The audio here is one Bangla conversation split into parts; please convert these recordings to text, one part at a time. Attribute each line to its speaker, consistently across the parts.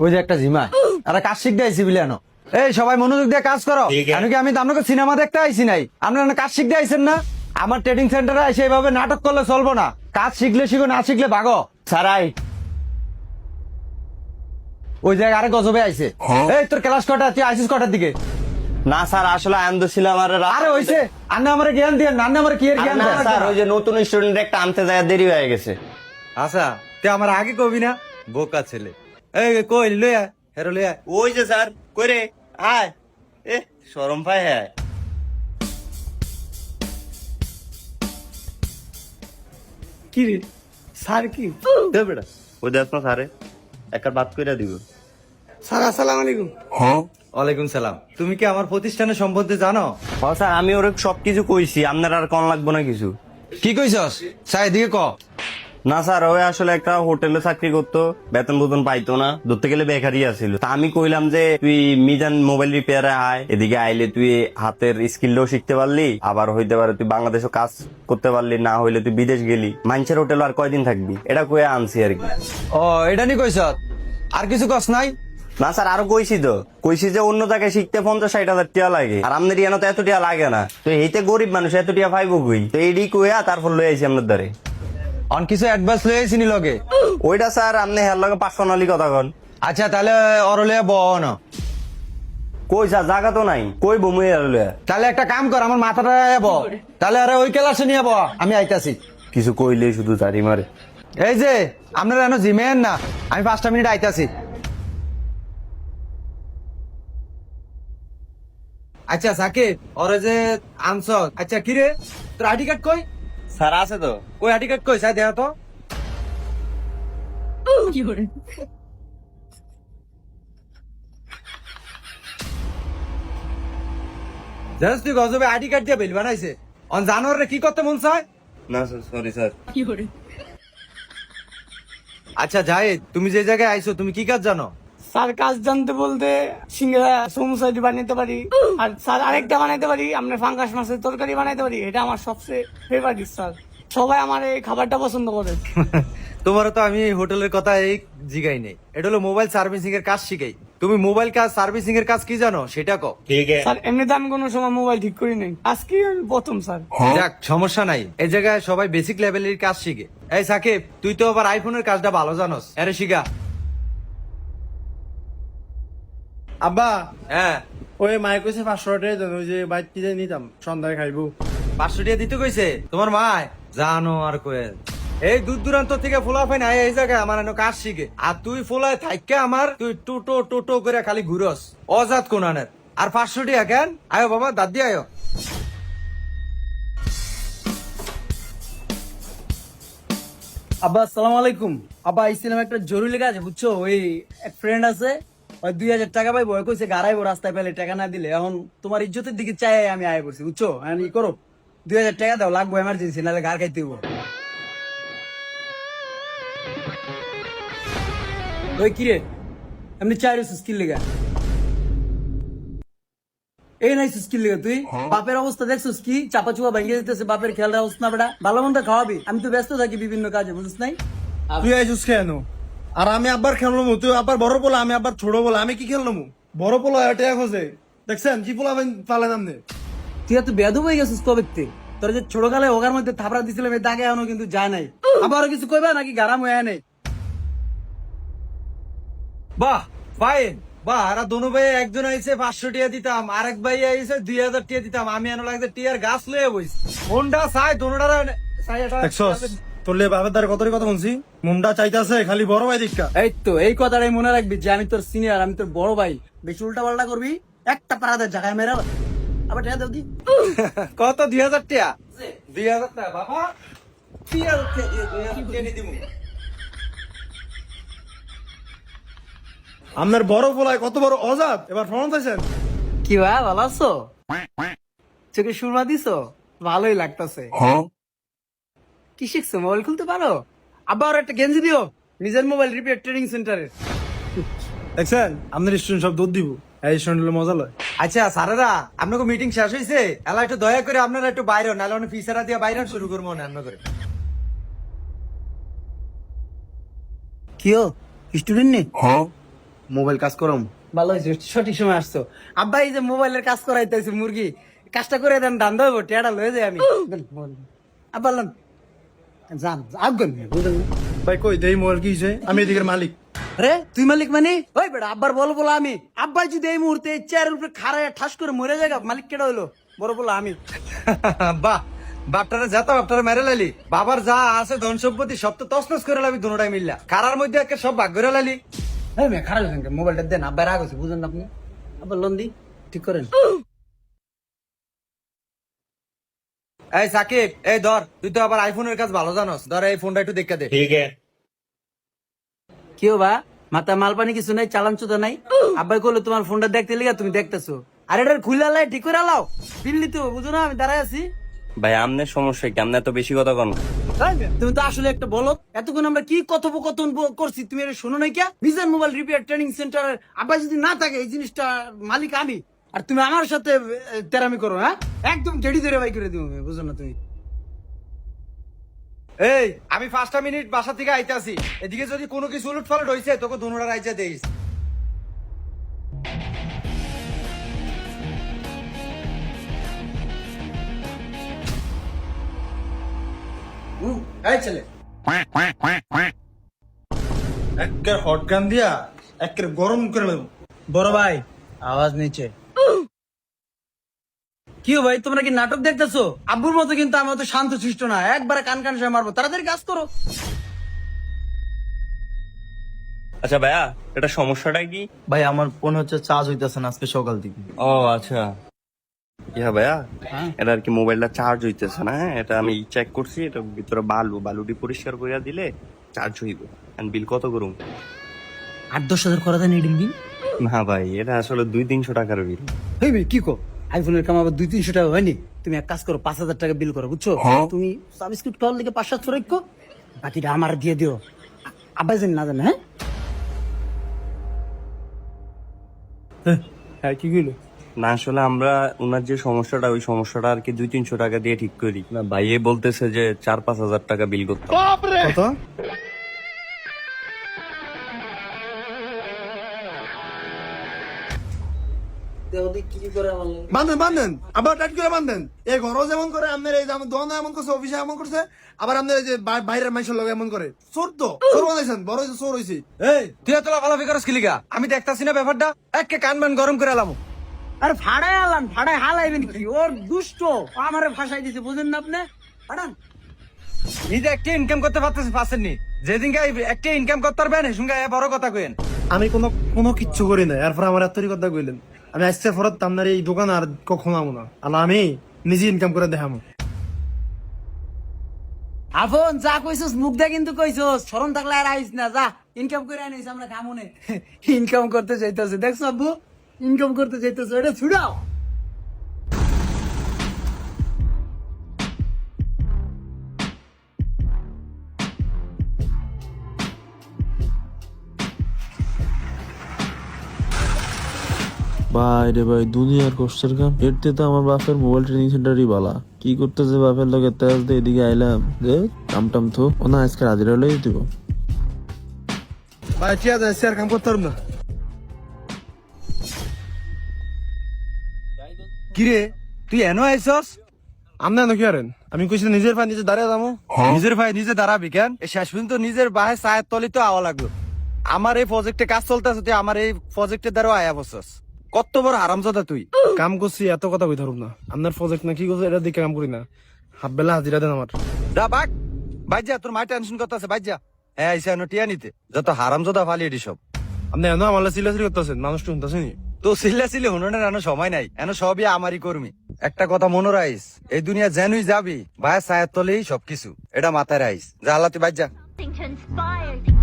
Speaker 1: ওই যে একটা জিমা। আরে কাজ শিখতে আইসি বিলিয়ানো এই সবাই মনোযোগ দিয়ে কাজ করো। কেন কি আমি তো আপনাকে সিনেমা দেখতে আইসি নাই। আপনারা কাজ শিখতে আইসেন না? আমার ট্রেডিং সেন্টারে এসে এইভাবে নাটক করলে চলবো না। কাজ শিখলে শিখো না শিখলে ভাগো।
Speaker 2: সারাই
Speaker 1: ওই জায়গায় আরে গজবে আইছে। এই তোর ক্লাস কটা? তুই আইসিস কটার দিকে?
Speaker 2: না স্যার আসলে আনন্দ ছিলাম আর রাত-
Speaker 1: আরে হইছে। আন্না আমারে জ্ঞান দিয়ে নান্না আমারে কি এর জ্ঞান
Speaker 2: না স্যার ওই যে নতুন স্টুডেন্ট একটা আনতে যায় দেরি হয়ে গেছে।
Speaker 1: আচ্ছা তুই আমার আগে কবি না? বোকা ছেলে। এই কই লইয়া হেরো লইয়া
Speaker 2: ওই যে স্যার কই রে? আয়। এ শরম পায় হ্যাঁ।
Speaker 3: কি রে? স্যার কি?
Speaker 2: দে বেটা ওই দেখ না স্যারে একটা বাদ কইরা দিব।
Speaker 3: স্যার আসসালামু আলাইকুম।
Speaker 1: ওয়ালাইকুম সালাম। তুমি কি আমার প্রতিষ্ঠানের সম্বন্ধে জানো?
Speaker 2: ও স্যার আমি ওরে সবকিছু কইছি আপনার আর কোন লাগবো না কিছু।
Speaker 1: কি কইছস? সাই দিকে ক।
Speaker 2: না স্যার ওই আসলে একটা হোটেলে চাকরি করতো বেতন বেতন পাইতো না ধরতে গেলে বেকারই আছিল। তা আমি কইলাম যে তুই মিজান মোবাইল রিপেয়ারে আয় এদিকে আইলে তুই হাতের স্কিলটাও শিখতে পারলি আবার হইতে পারে তুই বাংলাদেশও কাজ করতে পারলি না হইলে তুই বিদেশ গেলি। মানুষের হোটেল আর কয়দিন থাকবি? এটা কয়ে আনছি আর কি।
Speaker 1: ও এটা নি কইছ? আর কিছু কস নাই?
Speaker 2: না স্যার আরও কইছি তো। কইছি যে অন্য জায়গায় শিখতে পঞ্চাশ ষাট হাজার টিয়া লাগে আর আপনার ইয়ানো তো এত টিয়া লাগে না। তো এইতে গরিব মানুষ এত টিয়া পাইবো কই? তো এইডি কইয়া তারপর লই আইছি আপনার দ্বারে।
Speaker 1: অন কিছু অ্যাডভান্স লই আইছিনি লগে
Speaker 2: ওইটা স্যার আপনি হের লগে পার্সোনালি কথা কন।
Speaker 1: আচ্ছা তাহলে অরলে বন
Speaker 2: কই স্যার জায়গা তো নাই। কই বমুই আর লইয়া
Speaker 1: তাহলে একটা কাম কর আমার মাথাটা যাব তাহলে আরে ওই ক্লাসে নিয়ে বো আমি আইতাছি।
Speaker 2: কিছু কইলে শুধু জারি মারে।
Speaker 1: এই যে আপনারা এনো জিমেন না? আমি পাঁচটা মিনিট আইতাছি। আচ্ছা সাকিব ওরে যে আনছ আচ্ছা কি রে তোর আইডি কার্ড কই?
Speaker 2: স্যার আছে তো।
Speaker 1: কই আইডি কার্ড কই সাই দেয়া তো। জানিস তুই গজবে আইডি কার্ড দিয়ে বিল বানাইছে। অন জানোয়ারে কি করতে মন চায়?
Speaker 2: না স্যার সরি স্যার।
Speaker 1: আচ্ছা জাহিদ তুমি যে জায়গায় আইছো তুমি কি কাজ জানো?
Speaker 3: স্যার কাজ জানতে বলতে সিঙ্গারা সমুসাইড বানাইতে পারি। আর স্যার আরেকটা বানাইতে পারি আমরা ফাঙ্গাস মাছের তরকারি বানাইতে পারি। এটা আমার সবচেয়ে ফেভারিট স্যার। সবাই আমার এই খাবারটা পছন্দ করে।
Speaker 1: তোমার তো আমি এই হোটেলের কথা এই জিগাই নেই। এটা হলো মোবাইল সার্ভিসিং এর কাজ শিখাই। তুমি মোবাইল কাজ সার্ভিসিং এর কাজ কি জানো? সেটা কো
Speaker 2: ঠিক
Speaker 3: স্যার এমনিতে আমি কোনো সময় মোবাইল ঠিক করি নাই। আজকে আমি প্রথম স্যার।
Speaker 1: যাক সমস্যা নাই। এই জায়গায় সবাই বেসিক লেভেলের কাজ শিখে। এই সাকিব তুই তো আবার আইফোনের কাজটা ভালো জানোস। আরে শিখা।
Speaker 4: আব্বা!
Speaker 1: হ্যাঁ।
Speaker 4: ওই মায়ে কইছে পাঁচশো টাকা দেন ওই যে বাইক কিনে নিতাম সন্ধ্যায় খাইবো।
Speaker 1: পাঁচশো টাকা দিতে কইছে? তোমার মায়? জানো আর কয়ে। এই দূর দূরান্ত থেকে ফোলাফাই নাই এই জায়গায় আমার এনে কাজ শিখে। আর তুই ফোলায় থাইকে আমার তুই টোটো টোটো করে খালি ঘুরস। অজাত কোনানের। আর পাঁচশো টাকা কেন? আয়ো বাবা দাদি আয়ো।
Speaker 5: আব্বা আসসালামু আলাইকুম। আব্বা আইছিলাম একটা জরুরি কাজ বুঝছ? ওই এক ফ্রেন্ড আছে ওই দুই হাজার টাকা পাইবো কইছে গাড়াইবো রাস্তায় পেলে টাকা না দিলে। এখন তোমার ইজ্জতের দিকে চাই আমি আয় বুঝছ? ই করো দুই হাজার টাকা দাও লাগবো এমার্জেন্সি নাহলে গাড় খাইতে হইবো। ওই কিরে এমনি চাই রয়েছিস স্কিল লেগা? এই নাই স্কিল লেগে তুই? বাপের অবস্থা দেখছিস কি? চাপা চুপা ভেঙে দিতেছে বাপের খেয়াল অবস্থা না বেটা। ভালো মন্দ খাওয়াবি। আমি তো ব্যস্ত থাকি বিভিন্ন কাজে বুঝিস নাই?
Speaker 4: তুই আইসুস কেন? আর আমি আব্বার খেললাম তুই আবার বড় পোলা আমি আবার ছোট পোলা আমি কি খেললাম বড় পোলা এটা খোঁজে। দেখছেন? কি পোলা পালে নামনে?
Speaker 5: তুই এত বেদব হয়ে গেছিস তো? ব্যক্তি তোর যে ছোট কালে ওগার মধ্যে থাপড়া দিছিলাম এই দাগে এখনও কিন্তু যায় নাই। আবার কিছু কইবা নাকি গারাম হয়ে নেই?
Speaker 1: বাহ ফাইন। বাহ আর দোনো ভাই একজন আইছে পাঁচশো টিয়া দিতাম আরেক ভাই আইছে দুই হাজার টিয়া দিতাম। আমি এনে লাগছে টিয়ার গাছ লয়ে বইছি। কোনটা চাই? দোনোটার চাই এটা
Speaker 4: তোর লে বাবার দ্বারা কত কথা শুনছি? মুন্ডা চাইতাছে খালি বড় ভাই দীক্ষা
Speaker 5: এই তো এই কথাটাই মনে রাখবি যে আমি তোর সিনিয়র আমি তোর বড় ভাই। বেশি উল্টা পাল্টা করবি একটা পাড়াতে জায়গায় মেরা আবার টেয়া দাও কি?
Speaker 1: কত? দুই হাজার টিয়া? দুই হাজার টাকা বাবা। দুই হাজার টিয়া দিয়ে দুই হাজার টিয়া নিয়ে দিবো।
Speaker 4: আপনার বড় পোলায় কত বড় অজাত? এবার ফোন চাইছেন?
Speaker 5: কি ভাই ভালো আছো? চোখে সুরমা দিছো? ভালোই লাগতাছে। কি শিখছো? মোবাইল খুলতে পারো? আবার একটা গেঞ্জি দিও। নিজের মোবাইল রিপেয়ার ট্রেনিং সেন্টারে
Speaker 4: দেখছেন আপনার স্টুডেন্ট সব দুধ দিব। এই স্টুডেন্ট মজা লয়।
Speaker 1: আচ্ছা স্যারেরা আপনাকে মিটিং শেষ হয়েছে এলা একটু দয়া করে আপনারা একটু বাইরে হন, নাহলে অনেক ফিসারা দিয়ে বাইরে শুরু করব অন্য করে।
Speaker 5: কিও স্টুডেন্ট নেই
Speaker 4: মোবাইল কাজ করম।
Speaker 5: ভালো হয়েছে সঠিক সময় আসছো। আব্বা এই যে মোবাইলের কাজ করাইতেছে মুরগি কাজটা করে দেন দান দেবো টেয়াটা লয়ে যাই আমি। আব্বা যান আগুন বুঝলেন
Speaker 4: ভাই কই দেই মোবাইল কি আমি এদিকের মালিক।
Speaker 5: আরে তুই মালিক মানে? ওই বেটা আব্বার বলো বলো আমি। আব্বা যদি এই মুহূর্তে চেয়ারের উপরে খাড়ায় ঠাস করে মরে যায় মালিক কেডা হইল? বড় বলো আমি।
Speaker 1: বাহ বাপটারে যাতা বাপটারে মেরে লাইলি বাবার যা আছে ধন সম্পত্তি সব তো তসনস করে লাবি দুটাই মিললা। কারার মধ্যে একে সব ভাগ করে
Speaker 5: লালি। খারাপ মোবাইলটা দেন আব্বা রাগ হয়েছে বুঝলেন আপনি? আব্বা লোন দি ঠিক করেন।
Speaker 1: এই সাকিব এই ধর তুই তো আবার আইফোনের কাজ ভালো জানোস। ধর এই ফোনটা একটু দেখে দে।
Speaker 5: ঠিক কি বা মাথা মাল পানি কিছু নাই চালান চুদা নাই আব্বাই কইলো তোমার ফোনটা দেখতে লিগা তুমি দেখতেছো। আর এটা খুলে লাই ঠিক করে লাও। দিল্লি তো বুঝো না আমি দাঁড়ায় আছি।
Speaker 2: ভাই আমনের সমস্যা কি? আমনে এত বেশি কথা কন।
Speaker 5: তুমি তো আসলে একটা বলো এতক্ষণ আমরা কি কথোপকথন করছি তুমি এটা শোনো নাই কিয়া? Mizan mobile repair training centre আব্বাই যদি না থাকে এই জিনিসটা মালিক আমি। আর তুমি আমার সাথে তেরামি করো হ্যাঁ? একদম জেডি ধরে বাই করে দিও বুঝো না তুমি।
Speaker 1: এই আমি পাঁচটা মিনিট বাসা থেকে আইতে আসি এদিকে যদি কোনো কিছু উলট পালট হয়েছে তোকে দুনুরা রাইজে দেইস
Speaker 5: হুম, এই ছেলে।
Speaker 4: একের হট গান দিয়া একের গরম করে নেব
Speaker 5: বড় ভাই আওয়াজ নিচে। কি ভাই তোমরা কি নাটক দেখতেছো? আব্বুর মতো কিন্তু আমি অত শান্ত শিষ্ট না। একবারে কান কান সে মারবো। তাড়াতাড়ি কাজ করো।
Speaker 2: আচ্ছা ভাইয়া এটা সমস্যাটা কি?
Speaker 6: ভাই আমার ফোন হচ্ছে চার্জ হইতেছে না আজকে সকাল থেকে।
Speaker 2: ও আচ্ছা। ইয়া ভাইয়া?
Speaker 5: হ্যাঁ।
Speaker 2: এটা আর কি মোবাইলটা চার্জ হইতেছে না হ্যাঁ? এটা আমি চেক করছি এটা ভিতরে বালু বালুটি পরিষ্কার করে দিলে চার্জ হইব। বিল কত করুম?
Speaker 5: আট দশ হাজার করা দেন এডিং দিন
Speaker 2: না ভাই এটা আসলে দুই তিনশো টাকার বিল
Speaker 5: এই মেয়ে, কি কো? আইফোনের কাম আবার দুই তিনশো টাকা হয়নি। তুমি এক কাজ করো পাঁচ হাজার টাকা বিল করো বুঝছ? তুমি সাবস্ক্রিপ্ট লিগে পাঁচ সাতশো রাখো। বাকিটা আমার দিয়ে দিও। আব্বাই জানি না জানে হ্যাঁ?
Speaker 4: হ্যাঁ কি কইলো?
Speaker 2: না আসলে আমরা ওনার যে সমস্যাটা ওই সমস্যাটা আর কি দুই তিনশো টাকা দিয়ে ঠিক করি। না ভাইয়ে বলতেছে যে চার পাঁচ হাজার টাকা বিল করতে
Speaker 4: বান্ধেন বান্ধেন আবার টাইট করে বান্ধেন। এই ঘরও যেমন করে আপনার এই যে আমার দোকানে এমন করছে অফিসে এমন করছে আবার আপনার এই যে বাইরের মানুষের লোক এমন করে। চোর তো চোর বানাইছেন বড় হয়েছে চোর হয়েছে
Speaker 1: এই তুই এত লাফালাফি করস কিলিগা আমি দেখতাছি না ব্যাপারটা একে কান মান গরম করে এলাম।
Speaker 5: আরে ফাড়ায় আলান ফাড়ায় হালাইবেন কি? ওর দুষ্ট আমারে ফাঁসাই দিছে বুঝেন না আপনি? ফাড়ান।
Speaker 1: নিজে একটা ইনকাম করতে পারতেছে পারছেননি। যেদিন একটা ইনকাম করতে পারবেন সঙ্গে বড় কথা কইেন
Speaker 4: আমি কোনো কোনো কিচ্ছু করি না এরপর আমার এতরি কথা কইলেন। আমি আসছে ফরত আপনার এই দোকান আর কখনো আমো না। আর আমি নিজে ইনকাম করে দেখামো।
Speaker 5: আফন, যা কইছস, মুখ দা কিন্তু কইছস। শরম থাকলে আর আইস না, যা ইনকাম করে আনিস, আমরা কামনে ইনকাম করতে চাইতেছে। দেখছ আব্বু? ইনকাম করতে চাইতেছে। এটা ছুড়াও।
Speaker 6: ভাই রে ভাই দুনিয়ার কষ্টের কাম। এর তো আমার বাপের মোবাইল ট্রেনিং সেন্টারই বালা। কি করতেছে বাপের লোকের তেজ দিয়ে এদিকে আইলাম। যে কাম টাম তো ও না আজকে হাজিরা হলেই দিব।
Speaker 4: ভাই ঠিক আছে স্যার কাম করতে না।
Speaker 1: কিরে তুই এনো আইসস
Speaker 4: আপনি নাকি আরেন আমি কইছি নিজের পা নিজে দাঁড়িয়ে যাব।
Speaker 1: নিজের ভাই নিজে দাঁড়াবি কেন? এই শেষ পর্যন্ত নিজের বাহে চায়ের তলি তো আওয়া লাগল। আমার এই প্রজেক্টে কাজ চলতেছে তুই আমার এই প্রজেক্টের দ্বারা আয়া বসছস কত বড় হারামজাদা তুই?
Speaker 4: কাম করছি এত কথা কই ধরুন না। আপনার প্রজেক্ট না কি করছে এটা দিকে কাম করি না। হাফ বেলা হাজিরা দেন আমার।
Speaker 1: যা বাক বাইজা তোর মাই টেনশন করতেছে বাইজা হ্যাঁ আইসা এনো টিয়া নিতে। যত হারামজাদা ফালি এটি সব।
Speaker 4: আপনি এনে আমার সিলাসিলি করতেছেন মানুষ তো শুনতেছেন
Speaker 1: তো সিল্লা সিলে হুননের এনো সময় নাই। এনো সবই আমারই কর্মী। একটা কথা মনে রাইস এই দুনিয়া জেনুই যাবি ভাই সায়ের তলেই সবকিছু। এটা মাথায় রাইস যা আল্লাহ তুই বাইজা
Speaker 7: Huntington Spire.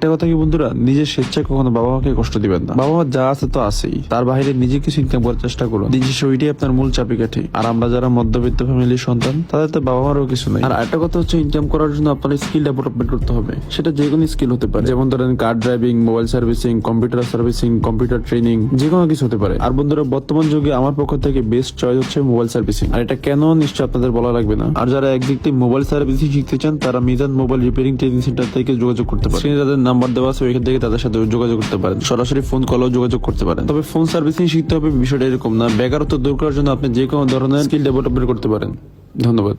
Speaker 6: একটা কথা কি বন্ধুরা? নিজের স্বেচ্ছায় কখনো বাবা মাকে কষ্ট দিবেন না। বাবা মা যা আছে তো আছেই। তার বাইরে নিজে কিছু ইনকাম করার চেষ্টা করুন। দিন শেষে ওইটাই আপনার মূল চাপিকাঠি আর আমরা যারা মধ্যবিত্ত ফ্যামিলির সন্তান, তাদের তো বাবা মারও কিছু নাই। আর একটা কথা হচ্ছে ইনকাম করার জন্য আপনার স্কিল ডেভেলপমেন্ট করতে হবে। সেটা যে কোনো স্কিল হতে পারে। যেমন ধরেন car driving mobile servicing computer servicing computer training যে কোনো কিছু হতে পারে। আর বন্ধুরা, বর্তমান যুগে আমার পক্ষ থেকে বেস্ট চয়েস হচ্ছে মোবাইল সার্ভিসিং আর এটা কেন নিশ্চয় আপনাদের বলা লাগবে না? আর যারা একদিক থেকে মোবাইল সার্ভিসিং শিখতে চান, তারা Mizan mobile repairing training center থেকে যোগাযোগ করতে পারে তাদের নাম্বার দেওয়া আছে, ওইখান থেকে তাদের সাথে যোগাযোগ করতে পারেন। সরাসরি ফোন কলও যোগাযোগ করতে পারেন। তবে ফোন সার্ভিসিং শিখতে হবে, বিষয়টা এরকম না। বেকারত্ব দূর করার জন্য আপনি যে কোনো ধরনের স্কিল ডেভেলপমেন্ট করতে পারেন। ধন্যবাদ।